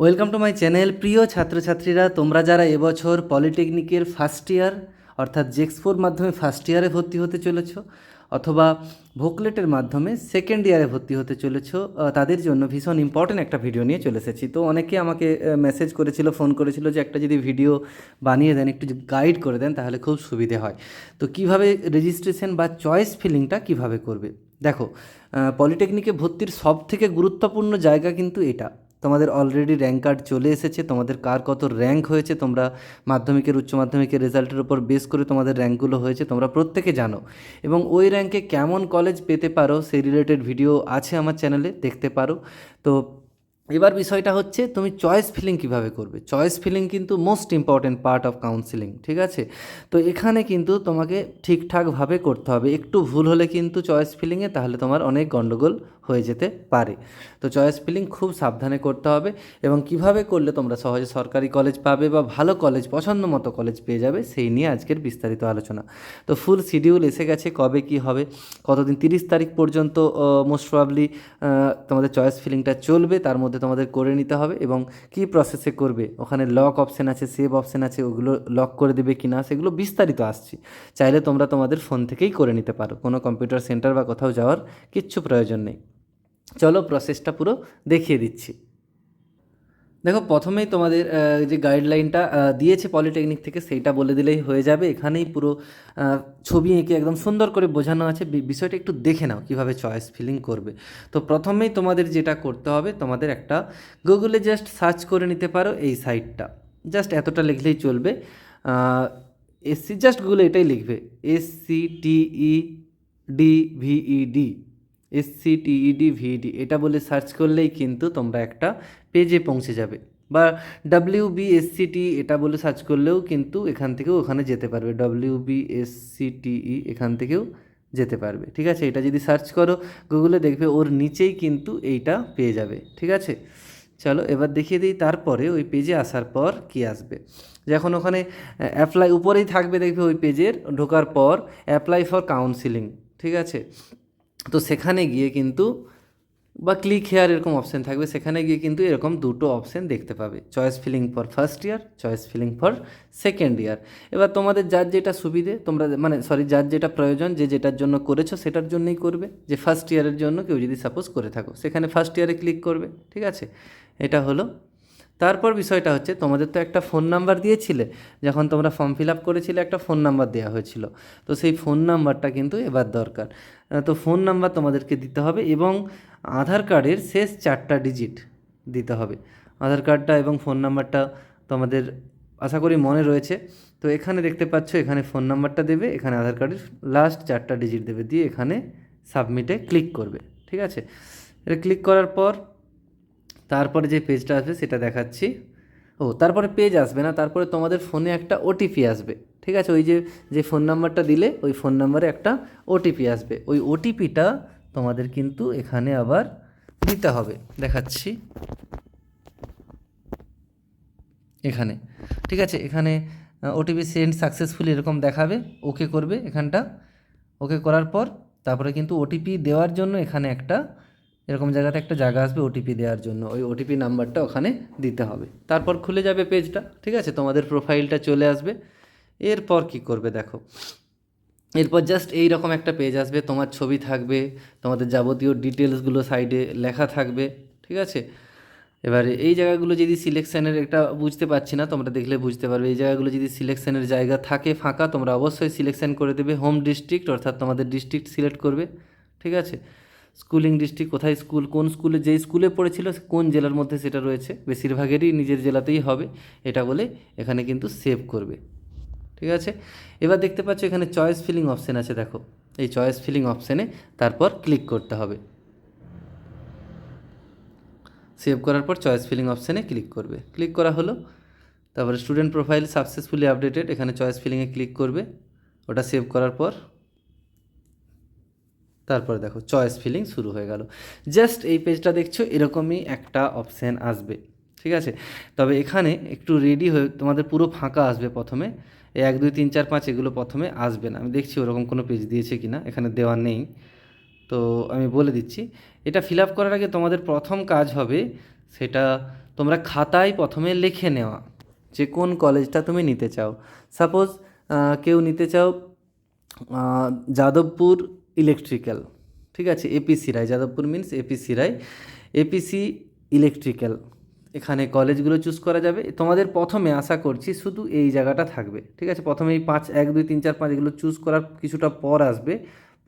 Welcome to my channel প্রিয় ছাত্রছাত্রীরা। তোমরা যারা এবছর পলিটেকনিকের ফার্স্ট ইয়ার অর্থাৎ জেক্সফোর মাধ্যমে ফার্স্ট ইয়ারে ভর্তি হতে চলেছ, অথবা ভোকলেটের মাধ্যমে সেকেন্ড ইয়ারে ভর্তি হতে চলেছ তাদের জন্য ভীষণ ইম্পর্ট্যান্ট একটা ভিডিও নিয়ে চলে এসেছি। তো অনেকে আমাকে মেসেজ করেছিল ফোন করেছিল যে একটা যদি ভিডিও বানিয়ে দেন, একটু গাইড করে দেন, তাহলে খুব সুবিধে হয়। তো কীভাবে রেজিস্ট্রেশন বা চয়েস ফিলিংটা কীভাবে করবে? দেখো পলিটেকনিকে ভর্তির সব থেকে গুরুত্বপূর্ণ জায়গা কিন্তু এটা। তোমাদের অলরেডি র্যাঙ্ক কার্ড চলে এসেছে, তোমাদের কার কত র্যাঙ্ক হয়েছে, তোমরা মাধ্যমিকের, উচ্চ মাধ্যমিকের রেজাল্টের উপর বেস করে তোমাদের র্যাঙ্কগুলো হয়েছে, তোমরা প্রত্যেকে জানো। এবং ওই র্যাঙ্কে কেমন কলেজ পেতে পারো, সেই রিলেটেড ভিডিও আছে আমার চ্যানেলে দেখতে পারো। তো এবার বিষয়টা হচ্ছে, তুমি চয়েস ফিলিং কীভাবে করবে? চয়েস ফিলিং কিন্তু most important part of counselling ঠিক আছে? তো এখানে কিন্তু তোমাকে ঠিকঠাকভাবে করতে হবে। একটু ভুল হলে কিন্তু চয়েস ফিলিংয়ে তাহলে তোমার অনেক গণ্ডগোল হয়ে যেতে পারে। তো চয়েস ফিলিং খুব সাবধানে করতে হবে এবং কীভাবে করলে তোমরা সহজে সরকারি কলেজ পাবে বা ভালো কলেজ পছন্দ মতো কলেজ পেয়ে যাবে সেই নিয়ে আজকের বিস্তারিত আলোচনা। তো ফুল শিডিউল এসে গেছে কবে কি হবে, কতদিন, তিরিশ তারিখ পর্যন্ত মোস্ট প্রবাবলি তোমাদের চয়েস ফিলিংটা চলবে, তার মধ্যে তোমাদের করে নিতে হবে এবং কি প্রসেসে করবে, ওখানে লক অপশন আছে সেভ অপশন আছে, ওগুলো লক করে দেবে কি না, সেগুলো বিস্তারিত আসছে। চাইলে তোমরা তোমাদের ফোন থেকেই করে নিতে পারো, কোনো কম্পিউটার সেন্টার বা কোথাও যাওয়ার কিচ্ছু প্রয়োজন নেই। চলো প্রসেসটা পুরো দেখিয়ে দিচ্ছি। দেখো, প্রথমেই তোমাদের যে গাইডলাইনটা দিয়েছে পলিটেকনিক থেকে, সেইটা বলে দিলেই হয়ে যাবে। এখানেই পুরো ছবি এঁকে একদম সুন্দর করে বোঝানো আছে। বিষয়টা একটু দেখে নাও কীভাবে চয়েস ফিলিং করবে। তো প্রথমেই তোমাদের যেটা করতে হবে, তোমাদের একটা গুগলে জাস্ট সার্চ করে নিতে পারো এই সাইটটা জাস্ট এতটা লিখলেই চলবে। এসসি জাস্ট গুগলে এটাই লিখবে। S C T E D V E D S C T E D V D এটা বলে সার্চ করলেই কিন্তু তোমরা একটা পেজে পৌঁছে যাবে। বা W B S C T এটা বলে সার্চ করলেও কিন্তু এখান থেকেও ওখানে যেতে পারবে। W B S C T E এখান থেকেও যেতে পারবে। ঠিক আছে? এটা যদি সার্চ করো গুগলে দেখবে ওর নিচেই কিন্তু এইটা পেয়ে যাবে। ঠিক আছে? চলো, এবার দেখিয়ে দিই তারপরে ওই পেজে আসার পর কি আসবে। যখন ওখানে অ্যাপ্লাই উপরেই থাকবে দেখবে ওই পেজের ঢোকার পর অ্যাপ্লাই ফর কাউন্সিলিং ঠিক আছে? তো সেখানে গিয়ে কিন্তু বা ক্লিক হেয়ার এরকম অপশান থাকবে, সেখানে গিয়ে কিন্তু এরকম দুটো অপশান দেখতে পাবে। Choice filling for first year choice filling for second year এবার তোমাদের যার যেটা সুবিধে, তোমরা মানে সরি যার যেটা প্রয়োজন, যে যেটার জন্য করেছ, সেটার জন্যই করবে। যে ফার্স্ট ইয়ারের জন্য কেউ যদি সাপোজ করে থাকো, সেখানে ফার্স্ট ইয়ারে ক্লিক করবে, ঠিক আছে? এটা হলো তারপর বিষয়টা হচ্ছে, তোমাদের তো একটা ফোন নাম্বার দিয়েছিলে, যখন তোমরা ফর্ম ফিল আপ করেছিলে, একটা ফোন নাম্বার দেওয়া হয়েছিল। তো সেই ফোন নাম্বারটা কিন্তু এবার দরকার। তো ফোন নাম্বার তোমাদেরকে দিতে হবে এবং আধার কার্ডের শেষ চারটা ডিজিট দিতে হবে। আধার কার্ডটা এবং ফোন নাম্বারটা তোমাদের আশা করি মনে রয়েছে। তো এখানে দেখতে পাচ্ছ, এখানে ফোন নাম্বারটা দেবে, এখানে আধার কার্ডের লাস্ট চারটা ডিজিট দেবে, দিয়ে এখানে সাবমিটে ক্লিক করবে। ঠিক আছে? এটা ক্লিক করার পর তারপরে যে পেজটা আসবে সেটা দেখাচ্ছি। ও, তারপরে পেজ আসবে না, তারপরে তোমাদের ফোনে একটা ওটিপি আসবে, ঠিক আছে? ওই যে যে ফোন নাম্বারটা দিলে, ওই ফোন নাম্বারে একটা ওটিপি আসবে। ওই ওটিপিটা তোমাদের কিন্তু এখানে আবার দিতে হবে। দেখাচ্ছি। এখানে, ঠিক আছে? এখানে ওটিপি সেন্ড সাকসেসফুলি এরকম দেখাবে ওকে করবে এখানটা। ওকে করার পর, তারপরে কিন্তু ওটিপি দেওয়ার জন্য এখানে একটা এরকম জায়গাতে একটা জায়গা আসবে ওটিপি দেওয়ার জন্য। ওই ওটিপি নাম্বারটা ওখানে দিতে হবে। তারপর খুলে যাবে পেজটা, ঠিক আছে? তোমাদের প্রোফাইলটা চলে আসবে। এরপর কি করবে দেখো? এরপর জাস্ট এই রকম একটা পেজ আসবে। তোমার ছবি থাকবে, তোমাদের যাবতীয় ডিটেলসগুলো সাইডে লেখা থাকবে, ঠিক আছে? এবারে এই জায়গাগুলো যদি সিলেকশনের একটা, বুঝতে পারছি না, তোমরা দেখলে বুঝতে পারবে। এই জায়গাগুলো যদি সিলেকশনের জায়গা থাকে ফাঁকা, তোমরা অবশ্যই সিলেকশন করে দেবে। হোম ডিস্ট্রিক্ট অর্থাৎ তোমাদের ডিস্ট্রিক্ট সিলেক্ট করবে, ঠিক আছে? স্কুলিং ডিস্ট্রিক্ট, কোথায় স্কুল, কোন স্কুলে, যেই স্কুলে পড়েছিল কোন জেলার মধ্যে সেটা রয়েছে, বেশিরভাগেরই নিজের জেলাতেই হবে, এটা বলে এখানে কিন্তু সেভ করবে। ঠিক আছে? এবার দেখতে পাচ্ছ এখানে চয়েস ফিলিং অপশান আছে, দেখো। এই চয়েস ফিলিং অপশানে তারপর ক্লিক করতে হবে। সেভ করার পর চয়েস ফিলিং অপশানে ক্লিক করবে। ক্লিক করা হলো, তারপরে স্টুডেন্ট প্রোফাইল সাকসেসফুলি আপডেটেড এখানে চয়েস ফিলিংয়ে ক্লিক করবে। ওটা সেভ করার পর তারপরে দেখো চয়েস ফিলিং শুরু হয়ে গেল। জাস্ট এই পেজটা দেখছ, এরকমই একটা অপশান আসবে, ঠিক আছে? তবে এখানে একটু রেডি হয়ে তোমাদের পুরো ফাঁকা আসবে প্রথমে। এক, দুই, তিন, চার, পাঁচ এগুলো প্রথমে আসবে না। আমি দেখছি ওরকম কোনো পেজ দিয়েছে কি না এখানে দেওয়া নেই। তো আমি বলে দিচ্ছি, এটা ফিল আপ করার আগে তোমাদের প্রথম কাজ হবে সেটা তোমরা খাতায় প্রথমে লিখে নেওয়া, যে কোন কলেজটা তুমি নিতে চাও। সাপোজ কেউ নিতে চাও যাদবপুর ইলেকট্রিক্যাল ঠিক আছে? A P C Ray, Jadavpur means A P C Ray. A P C electrical এখানে কলেজগুলো চুজ করা যাবে। তোমাদের প্রথমে আশা করছি শুধু এই জায়গাটা থাকবে, ঠিক আছে? প্রথমে এই পাঁচ, এক, দুই, তিন, চার, পাঁচ এগুলো চুজ করার কিছুটা পর আসবে।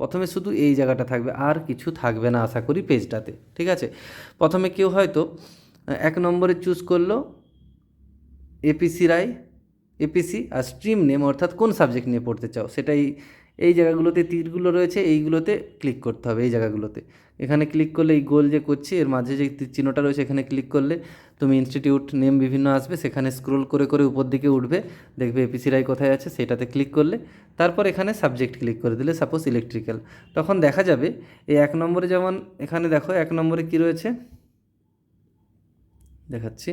প্রথমে শুধু এই জায়গাটা থাকবে, আর কিছু থাকবে না আশা করি পেজটাতে, ঠিক আছে? প্রথমে কেউ হয়তো এক নম্বরে চুজ করল এপিসি রায় এপিসি আর স্ট্রিম নেম অর্থাৎ কোন সাবজেক্ট নিয়ে পড়তে চাও? সেটাই এই জায়গাগুলোতে তীরগুলো রয়েছে, এইগুলোতে ক্লিক করতে হবে এই জায়গাগুলোতে। এখানে ক্লিক করলে এই গোল যে করছি, এর মাঝে যে চিহ্নটা রয়েছে, এখানে ক্লিক করলে তুমি ইনস্টিটিউট নেম বিভিন্ন আসবে, সেখানে স্ক্রোল করে করে উপর দিকে উঠবে, দেখবে এপিসি রায় কোথায় আছে, সেটাতে ক্লিক করলে তারপর এখানে সাবজেক্ট ক্লিক করে দিলে সাপোজ ইলেকট্রিক্যাল তখন দেখা যাবে এই এক নম্বরে যেমন এখানে দেখো, এক নম্বরে কি রয়েছে? দেখাচ্ছি।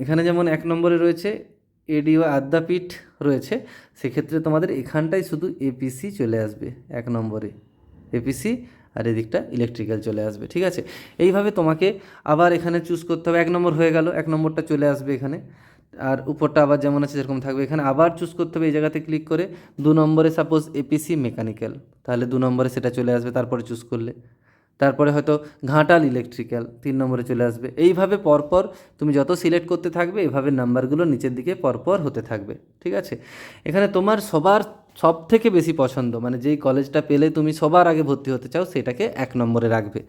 এখানে যেমন এক নম্বরে রয়েছে এডিও আদ্যাপীঠ রয়েছে, সেক্ষেত্রে তোমাদের এখানটায় শুধু এপিসি চলে আসবে, এক নম্বরে। এপিসি আর এদিকটা ইলেকট্রিক্যাল চলে আসবে, ঠিক আছে? এইভাবে তোমাকে আবার এখানে চুজ করতে হবে, এক নম্বর হয়ে গেল, এক নম্বরটা চলে আসবে এখানে। আর উপরটা আবার যেমন আছে সেরকম থাকবে, এখানে আবার চুজ করতে হবে, এই জায়গাতে ক্লিক করে, দু নম্বরে সাপোজ এপিসি মেকানিক্যাল তাহলে দু নম্বরে সেটা চলে আসবে, তারপরে চুজ করলে। তারপরে হয়তো ঘাঁটাল ইলেকট্রিক্যাল তিন নম্বরে চলে আসবে। এইভাবে পরপর তুমি যত সিলেক্ট করতে থাকবে, এভাবে নাম্বারগুলো নিচের দিকে পরপর হতে থাকবে, ঠিক আছে? এখানে তোমার সবার সব থেকে বেশি পছন্দ মানে যেই কলেজটা পেলে তুমি সবার আগে ভর্তি হতে চাও, সেটাকে এক নম্বরে রাখবে।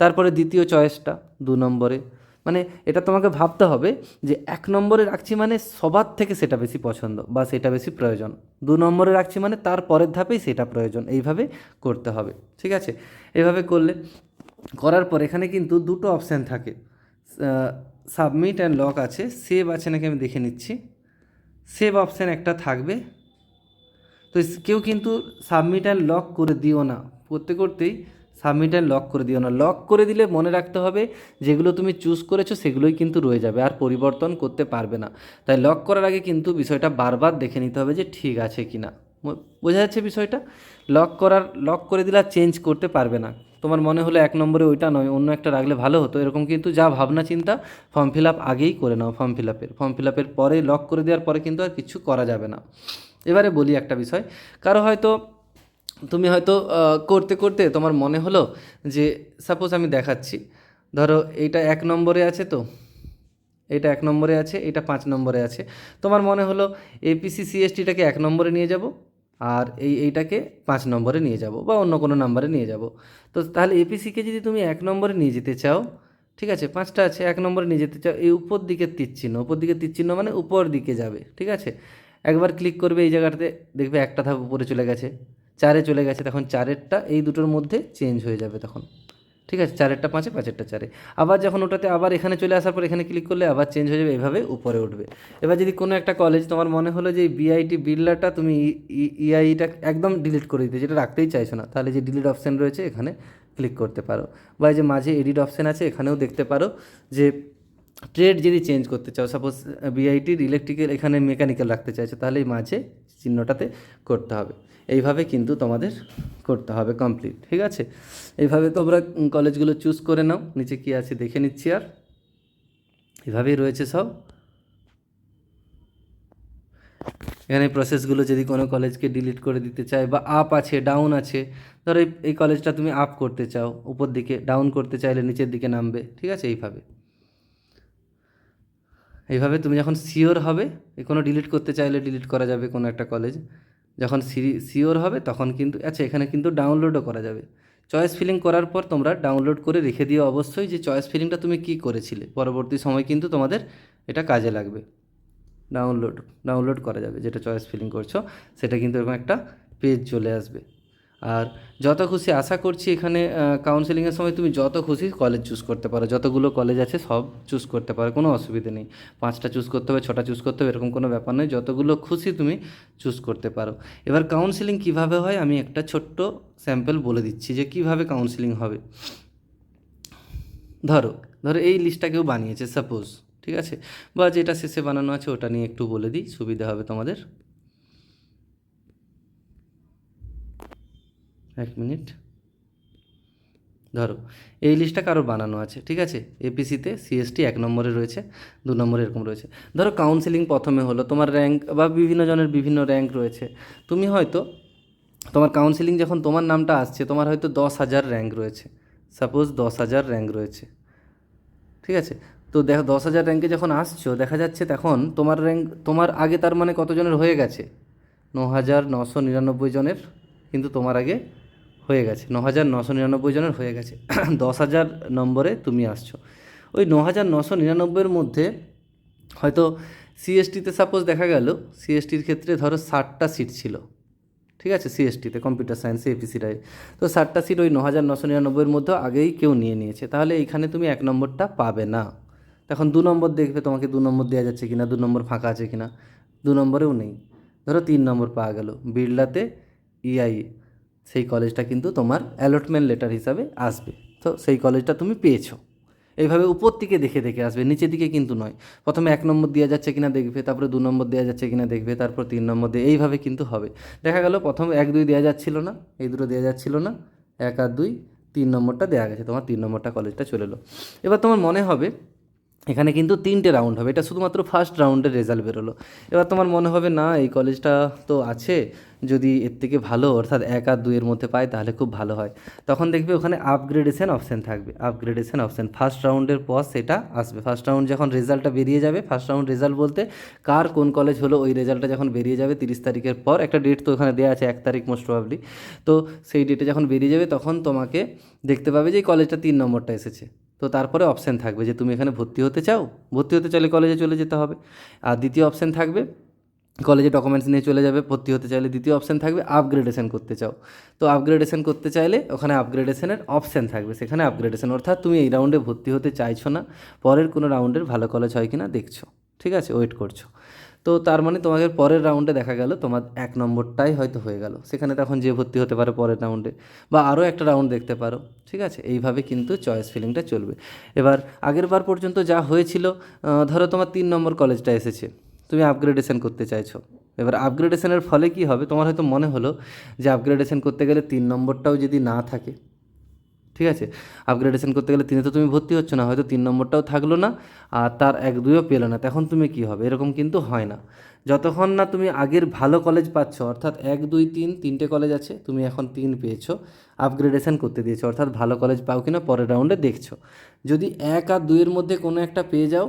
তারপরে দ্বিতীয় চয়েসটা দু নম্বরে। মানে এটা তোমাকে ভাবতে হবে যে এক নম্বরে রাখছি মানে সবার থেকে সেটা বেশি পছন্দ বা সেটা বেশি প্রয়োজন। দু নম্বরে রাখছি মানে তার পরের ধাপেই সেটা প্রয়োজন। এইভাবে করতে হবে, ঠিক আছে? এইভাবে করলে, করার পর এখানে কিন্তু দুটো অপশান থাকে। সাবমিট অ্যান্ড লক আছে সেভ আছে নাকি আমি দেখে নিচ্ছি। সেভ অপশান একটা থাকবে। তো কেউ কিন্তু সাবমিট অ্যান্ড লক করে দিও না। করতে করতেই সাবমিট অ্যান্ড লক করে দিও না। লক করে দিলে মনে রাখতে হবে, যেগুলো তুমি চুজ করেছ সেগুলোই কিন্তু রয়ে যাবে, আর পরিবর্তন করতে পারবে না। তাই লক করার আগে কিন্তু বিষয়টা বারবার দেখে নিতে হবে যে ঠিক আছে কি না বোঝা যাচ্ছে বিষয়টা? লক করার, লক করে দিলে আর চেঞ্জ করতে পারবে না। তোমার মনে হলো এক নম্বরে ওইটা নয়, অন্য একটা রাখলে ভালো হতো, এরকম কিন্তু যা ভাবনা চিন্তা ফর্ম ফিল আপ আগেই করে নাও ফর্ম ফিল আপের ফর্ম ফিল আপের পরে লক করে দেওয়ার পরে কিন্তু আর কিছু করা যাবে না। এবারে বলি একটা বিষয়, কারও হয়তো তুমি হয়তো করতে করতে তোমার মনে হলো যে সাপোজ আমি দেখাচ্ছি। ধরো এইটা এক নম্বরে আছে তো। এটা এক নম্বরে আছে এটা পাঁচ নম্বরে আছে। তোমার মনে হলো এপিসি সিএসটিটাকে এক নম্বরে নিয়ে যাব আর এই এইটাকে পাঁচ নম্বরে নিয়ে যাব বা অন্য কোনো নাম্বারে নিয়ে যাব। তো তাহলে এপিসিকে যদি তুমি এক নম্বরে নিয়ে যেতে চাও, ঠিক আছে, পাঁচটা আছে, এক নম্বরে নিয়ে যেতে চাও, এই উপর দিকে তীর চিহ্ন, উপর দিকে তীর চিহ্ন মানে উপর দিকে যাবে, ঠিক আছে? একবার ক্লিক করবে এই জায়গাটাতে, দেখবে একটা ধাপ উপরে চলে গেছে। চারে চলে গেছে, তখন চারেরটা এই দুটোর মধ্যে চেঞ্জ হয়ে যাবে তখন। ঠিক আছে? চারেরটা পাঁচে, পাঁচেরটা চারে। আবার যখন ওটাতে আবার এখানে চলে আসার পর এখানে ক্লিক করলে আবার চেঞ্জ হয়ে যাবে, এভাবে উপরে উঠবে। এবার যদি কোনো একটা কলেজ তোমার মনে হলো যে বিআইটি বিড়লাটা তুমি ইআইটা একদম ডিলিট করে দিতে, যেটা রাখতেই চাইছো না, তাহলে যে ডিলিট অপশান রয়েছে এখানে ক্লিক করতে পারো। বা যে মাঝে এডিট অপশান আছে, এখানেও দেখতে পারো যে ট্রেড যদি চেঞ্জ করতে চাও সাপোজ বিআইটির ইলেকট্রিক্যাল এখানে মেকানিক্যাল রাখতে চাইছো, তাহলে মাঝে চিহ্নটাতে করতে হবে। এইভাবে কিন্তু তোমাদের করতে হবে কমপ্লিট ঠিক আছে? এইভাবে তোমরা কলেজগুলো চুজ করে নাও, নিচে কি আছে দেখে নিচ্ছি আর। এভাবেই রয়েছে সব। এখানে প্রসেসগুলো যদি কোনো কলেজকে ডিলিট করে দিতে চায় বা আপ আছে ডাউন আছে, ধরো এই কলেজটা তুমি আপ করতে চাও, উপর দিকে ডাউন করতে চাইলে নিচের দিকে নামবে, ঠিক আছে? এইভাবে। এইভাবে তুমি যখন সিওর হবে কোনো ডিলিট করতে চাইলে ডিলিট করা যাবে কোনো একটা কলেজ যখন সিওর হবে, তখন কিন্তু আচ্ছা এখানে কিন্তু ডাউনলোডও করা যাবে। চয়েস ফিলিং করার পর তোমরা ডাউনলোড করে রেখে দিও অবশ্যই যে চয়েস ফিলিংটা তুমি কী করেছিলে। পরবর্তী সময় কিন্তু তোমাদের এটা কাজে লাগবে। ডাউনলোড ডাউনলোড করা যাবে, যেটা চয়েস ফিলিং করছ, সেটা কিন্তু এরকম একটা পেজ চলে আসবে। আর যত খুশি আশা করছি এখানে কাউন্সেলিংয়ের সময় তুমি যত খুশি কলেজ চুজ করতে পারো। যতগুলো কলেজ আছে সব চুজ করতে পারো, কোনো অসুবিধে নেই। পাঁচটা চুজ করতে হবে, ছটা চুজ করতে হবে, এরকম কোনো ব্যাপার নয়। যতগুলো খুশি তুমি চুজ করতে পারো। এবার কাউন্সেলিং কীভাবে হয় আমি একটা ছোট্ট স্যাম্পল বলে দিচ্ছি যে কীভাবে কাউন্সেলিং হবে। ধরো ধরো এই লিস্টটা কেউ বানিয়েছে সাপোজ ঠিক আছে? বা যেটা শেষে বানানো আছে ওটা নিয়ে একটু বলে দিই, সুবিধা হবে তোমাদের। এক মিনিট। ধরো, এই লিস্টটা কারোর বানানো আছে, ঠিক আছে? এপিসিতে সিএসটি এক নম্বরে রয়েছে, দু নম্বরে এরকম রয়েছে। ধরো কাউন্সিলিং প্রথমে হলো, তোমার র্যাঙ্ক বা বিভিন্ন জনের বিভিন্ন র্যাঙ্ক রয়েছে। তুমি হয়তো, তোমার কাউন্সিলিং যখন তোমার নামটা আসছে, তোমার হয়তো দশ হাজার র্যাঙ্ক রয়েছে। সাপোজ দশ হাজার র্যাঙ্ক রয়েছে। ঠিক আছে? তো দেখো, দশ হাজার র্যাঙ্কে যখন আসছো, দেখা যাচ্ছে তখন তোমার র্যাঙ্ক তোমার আগে তার মানে কতজনের হয়ে গেছে? ন হাজার নশো নিরানব্বই জনের, কিন্তু তোমার আগে হয়ে গেছে ন হাজার নশো নিরানব্বই জনের হয়ে গেছে। দশ হাজার নম্বরে তুমি আসছো। ওই ন হাজার নশো নিরানব্বইয়ের মধ্যে হয়তো সিএসটিতে সাপোজ দেখা গেল সিএসটির ক্ষেত্রে ধরো ষাটটা সিট ছিল। ঠিক আছে? সিএসটিতে কম্পিউটার সায়েন্স এপিসিটাই তো ষাটটা সিট ওই ন হাজার নশো নিরানব্বইয়ের মধ্যে আগেই কেউ নিয়ে নিয়েছে। তাহলে এইখানে তুমি এক নম্বরটা পাবে না। তখন দু নম্বর দেখবে তোমাকে দু নম্বর দেওয়া যাচ্ছে কিনা, দু নম্বর ফাঁকা আছে কিনা। দু নম্বরেও নেই। ধরো তিন নম্বর পাওয়া গেল। বিড়লাতে ইআই সেই কলেজটা কিন্তু তোমার অ্যালটমেন্ট লেটার হিসাবে আসবে। তো সেই কলেজটা তুমি পেয়েছ। এইভাবে উপর দিকে দেখে দেখে আসবে, নিচের দিকে কিন্তু নয়। প্রথমে এক নম্বর দেওয়া যাচ্ছে কিনা দেখবে, তারপরে দু নম্বর দেওয়া যাচ্ছে কিনা দেখবে, তারপর তিন নম্বর দিয়ে এইভাবে কিন্তু হবে। দেখা গেল প্রথম এক দুই দেওয়া যাচ্ছিল না, এই দুটো দেওয়া যাচ্ছিল না, এক আর দুই, তিন নম্বরটা দেওয়া গেছে, তোমার তিন নম্বরটা কলেজটা চলে এলো। এবার তোমার মনে হবে এখানে কিন্তু তিনটে রাউন্ড হবে। এটা শুধুমাত্র ফার্স্ট রাউন্ডের রেজাল্ট বেরোলো। এবার তোমার মনে হবে, না, এই কলেজটা তো আছে। যদি এর থেকে ভালো অর্থাৎ এক আর দুইয়ের মধ্যে পায় তাহলে খুব ভালো হয়। তখন দেখবে ওখানে আপগ্রেডেশন অপশান থাকবে। আপগ্রেডেশন অপশান ফার্স্ট রাউন্ডের পর সেটা আসবে। ফার্স্ট রাউন্ড যখন রেজাল্টটা বেরিয়ে যাবে ফার্স্ট রাউন্ড রেজাল্ট বলতে কার কোন কলেজ হলো, ওই রেজাল্টটা যখন বেরিয়ে যাবে, তিরিশ তারিখের পর, একটা ডেট তো ওখানে দেওয়া আছে, এক তারিখ মোস্ট প্রবাবলি তো সেই ডেটে যখন বেরিয়ে যাবে, তখন তোমাকে দেখতে পাবে যে এই কলেজটা তিন নম্বরটা এসেছে। তো তারপরে অপশান থাকবে যে তুমি এখানে ভর্তি হতে চাও, ভর্তি হতে চাইলে কলেজে চলে যেতে হবে। আর দ্বিতীয় অপশান থাকবে কলেজে ডকুমেন্টস নিয়ে চলে যাবে, ভর্তি হতে চাইলে দ্বিতীয় অপশান থাকবে আপগ্রেডেশন করতে চাও। তো আপগ্রেডেশন করতে চাইলে ওখানে আপগ্রেডেশনের অপশান থাকবে, সেখানে আপগ্রেডেশন অর্থাৎ তুমি এই রাউন্ডে ভর্তি হতে চাইছো না, পরের কোনো রাউন্ডের ভালো কলেজ হয় কি না দেখছ, ঠিক আছে? ওয়েট করছ। তো তার মানে তোমাকে পরের রাউন্ডে দেখা গেল তোমার এক নম্বরটাই হয়তো হয়ে গেল। সেখানে তখন যে ভর্তি হতে পারে পরের রাউন্ডে বা আরও একটা রাউন্ড দেখতে পারো, ঠিক আছে? এইভাবে কিন্তু চয়েস ফিলিংটা চলবে। এবার আগের বার পর্যন্ত যা হয়েছিল ধরো তোমার তিন নম্বর কলেজটা এসেছে, তুমি আপগ্রেডেশন করতে চাইছো। এবার আপগ্রেডেশনের ফলে কি হবে? তোমার হয়তো মনে হলো যে আপগ্রেডেশন করতে গেলে তিন নম্বরটাও যদি না থাকে ঠিক আছে? আপগ্রেডেশন করতে গেলে তিনে তো তুমি ভর্তি হচ্ছ না, হয়তো তিন নম্বরটাও থাকল না, আর তার এক দুইও পেল না তখন তুমি কি হবে? এরকম কিন্তু হয় না। যতক্ষণ না তুমি আগের ভালো কলেজ পাচ্ছ, অর্থাৎ এক, দুই, তিন, তিনটে কলেজ আছে, তুমি এখন তিন পেয়েছ আপগ্রেডেশন করতে দিয়েছ, অর্থাৎ ভালো কলেজ পাও কিনা পরের রাউন্ডে দেখছ। যদি এক আর দুইয়ের মধ্যে কোনো একটা পেয়ে যাও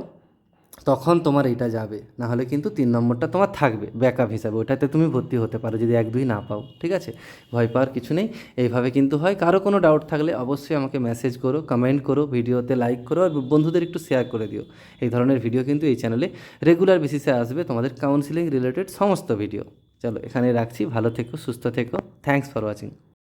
তখন তোমার এটা যাবে। না হলে কিন্তু তিন নম্বরটা তোমার থাকবে ব্যাকআপ হিসাবে। ওটাতে তুমি ভর্তি হতে পারো যদি এক দুই না পাও, ঠিক আছে? ভয় পাওয়ার কিছু নেই। এইভাবে কিন্তু হয়। কারও কোনো ডাউট থাকলে অবশ্যই আমাকে মেসেজ করো কমেন্ট করো, ভিডিওতে লাইক করো আর বন্ধুদের একটু শেয়ার করে দিও। এই ধরনের ভিডিও কিন্তু এই চ্যানেলে রেগুলার বেসিসে আসবে তোমাদের কাউন্সিলিং রিলেটেড সমস্ত ভিডিও চলো এখানে রাখছি। ভালো থেকো, সুস্থ থেকো। Thanks for watching